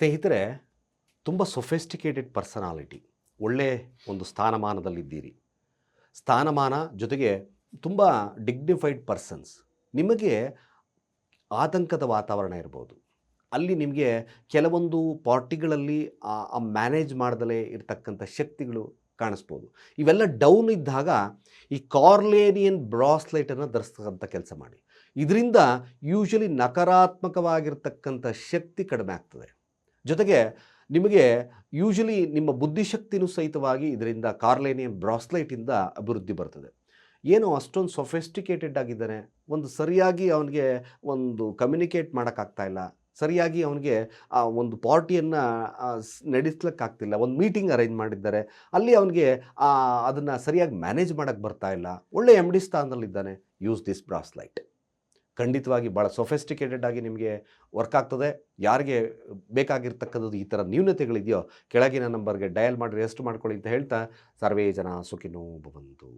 ಸ್ನೇಹಿತರೆ, ತುಂಬ sophisticated personality ಒಳ್ಳೆ ಒಂದು ಸ್ಥಾನಮಾನದಲ್ಲಿದ್ದೀರಿ. ಸ್ಥಾನಮಾನ ಜೊತೆಗೆ ತುಂಬ ಡಿಗ್ನಿಫೈಡ್ ಪರ್ಸನ್ಸ್ ನಿಮಗೆ ಆತಂಕದ ವಾತಾವರಣ ಇರ್ಬೋದು. ಅಲ್ಲಿ ನಿಮಗೆ ಕೆಲವೊಂದು ಪಾರ್ಟಿಗಳಲ್ಲಿ ಆ ಮ್ಯಾನೇಜ್ ಮಾಡ್ದಲೇ ಇರತಕ್ಕಂಥ ಶಕ್ತಿಗಳು ಕಾಣಿಸ್ಬೋದು. ಇವೆಲ್ಲ ಡೌನ್ ಇದ್ದಾಗ ಈ ಕಾರ್ಲೇನಿಯನ್ ಬ್ರಾಸ್ಲೈಟನ್ನು ಧರಿಸ್ತಕ್ಕಂಥ ಕೆಲಸ ಮಾಡಿ. ಇದರಿಂದ ಯೂಶಲಿ ನಕಾರಾತ್ಮಕವಾಗಿರ್ತಕ್ಕಂಥ ಶಕ್ತಿ ಕಡಿಮೆ ಆಗ್ತದೆ. ಜೊತೆಗೆ ನಿಮಗೆ ಯೂಶಲಿ ನಿಮ್ಮ ಬುದ್ಧಿಶಕ್ತಿನೂ ಸಹಿತವಾಗಿ ಇದರಿಂದ ಕಾರ್ಲೇನಿಯನ್ ಬ್ರಾಸ್ಲೈಟಿಂದ ಅಭಿವೃದ್ಧಿ ಬರ್ತದೆ. ಏನೋ ಅಷ್ಟೊಂದು ಸೊಫೆಸ್ಟಿಕೇಟೆಡ್ ಆಗಿದ್ದಾನೆ. ಒಂದು ಸರಿಯಾಗಿ ಅವನಿಗೆ ಒಂದು ಕಮ್ಯುನಿಕೇಟ್ ಮಾಡೋಕ್ಕಾಗ್ತಾ ಇಲ್ಲ. ಸರಿಯಾಗಿ ಅವನಿಗೆ ಆ ಒಂದು ಪಾರ್ಟಿಯನ್ನು ನಡೆಸ್ಲಿಕ್ಕಾಗ್ತಿಲ್ಲ. ಒಂದು ಮೀಟಿಂಗ್ ಅರೇಂಜ್ ಮಾಡಿದ್ದಾರೆ. ಅಲ್ಲಿ ಅವನಿಗೆ ಅದನ್ನು ಸರಿಯಾಗಿ ಮ್ಯಾನೇಜ್ ಮಾಡೋಕ್ಕೆ ಬರ್ತಾ ಇಲ್ಲ. ಒಳ್ಳೆ ಎಂ ಡಿ ಸ್ಥಾನದಲ್ಲಿದ್ದಾನೆ. ಯೂಸ್ ದಿಸ್ ಬ್ರಾಸ್ಲೈಟ್ ಖಂಡಿತವಾಗಿ ಭಾಳ ಸೊಫೆಸ್ಟಿಕೇಟೆಡ್ ಆಗಿ ನಿಮಗೆ ವರ್ಕ್ ಆಗ್ತದೆ. ಯಾರಿಗೆ ಬೇಕಾಗಿರ್ತಕ್ಕಂಥದ್ದು ಈ ಥರ ನ್ಯೂನತೆಗಳಿದೆಯೋ, ಕೆಳಗಿನ ನಂಬರ್ಗೆ ಡಯಲ್ ಮಾಡಿ ರೆಸ್ಟ್ ಮಾಡ್ಕೊಳ್ಳಿ ಅಂತ ಹೇಳ್ತಾ ಸರ್ವೇ ಜನ ಸುಖಿನೋ ಭವಂತು